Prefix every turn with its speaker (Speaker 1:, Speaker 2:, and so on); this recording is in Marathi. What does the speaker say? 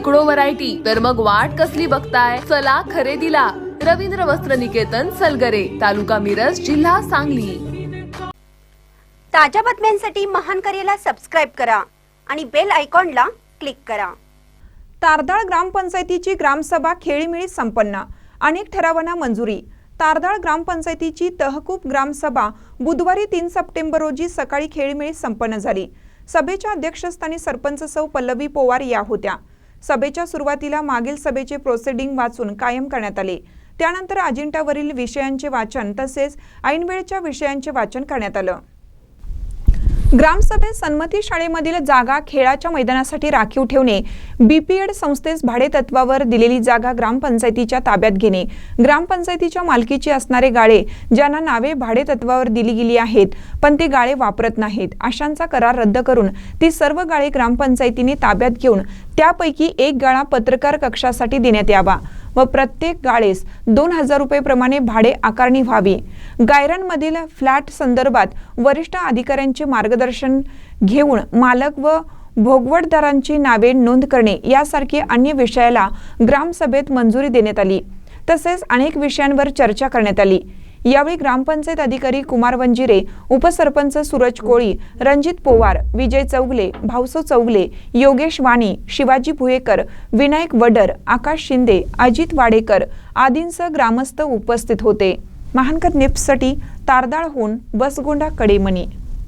Speaker 1: शेकडो व्हरायटी तर मग वाट कसली बघताय? चला खरेदीला. रवींद्र वस्त्र निकेतन सलगरे तालुका मिरज जिल्हा सांगली.
Speaker 2: ताज्या बातम्यांसाठी महान करेला सबस्क्राईब करा आणि बेल आयकॉनला क्लिक करा.
Speaker 3: तारदाळ ग्रामपंचायतीची ग्रामसभा खेळीमेळी संपन्न. अनेक ठरावांना मंजुरी. तारदाळ ग्रामपंचायतीची तहकूब ग्रामसभा बुधवारी तीन सप्टेंबर रोजी सकाळी खेळीमेळी संपन्न झाली. सभेच्या अध्यक्षस्थानी सरपंच सौ पल्लवी पोवार या होत्या. सभेच्या सुरुवातीला मागील सभेचे प्रोसिडिंग वाचून कायम करण्यात आले. त्यानंतर अजिंठावरील विषयांचे वाचन तसेच ऐनवेळच्या विषयांचे वाचन करण्यात आलं. ग्रामसभेत सन्मती शाळेमधील जागा खेळाच्या मैदानासाठी राखीव ठेवणे बीपीएड संस्थेस भाडेतत्वावर दिलेली जागा ग्रामपंचायतीच्या ताब्यात घेणे ग्रामपंचायतीच्या मालकीची असणारे गाळे ज्यांना नावे भाडेतत्वावर दिली गेली आहेत पण ते गाळे वापरत नाहीत अशांचा करार रद्द करून ती सर्व गाळे ग्रामपंचायतीने ताब्यात घेऊन त्यापैकी एक गाळा पत्रकार कक्षासाठी देण्यात यावा. व प्रत्येक गाळेस दोन हजार रुपये प्रमाणे भाडे आकारणी व्हावी. गायरांमधील फ्लॅट संदर्भात वरिष्ठ अधिकाऱ्यांचे मार्गदर्शन घेऊन मालक व भोगवटदारांची नावे नोंद करणे यासारखी अन्य विषयाला ग्रामसभेत मंजुरी देण्यात आली. तसेच अनेक विषयांवर चर्चा करण्यात आली. यावेळी ग्रामपंचायत अधिकारी कुमार वंजिरे उपसरपंच सूरज कोळी रणजित पोवार विजय चौगले भाऊसो चौगले योगेश वाणी शिवाजी भुयेकर विनायक वडर आकाश शिंदे अजित वाडेकर आदींसह ग्रामस्थ उपस्थित होते. महानकर निप्ससाठी तारदाळहून बसगोंडा कडेमणी.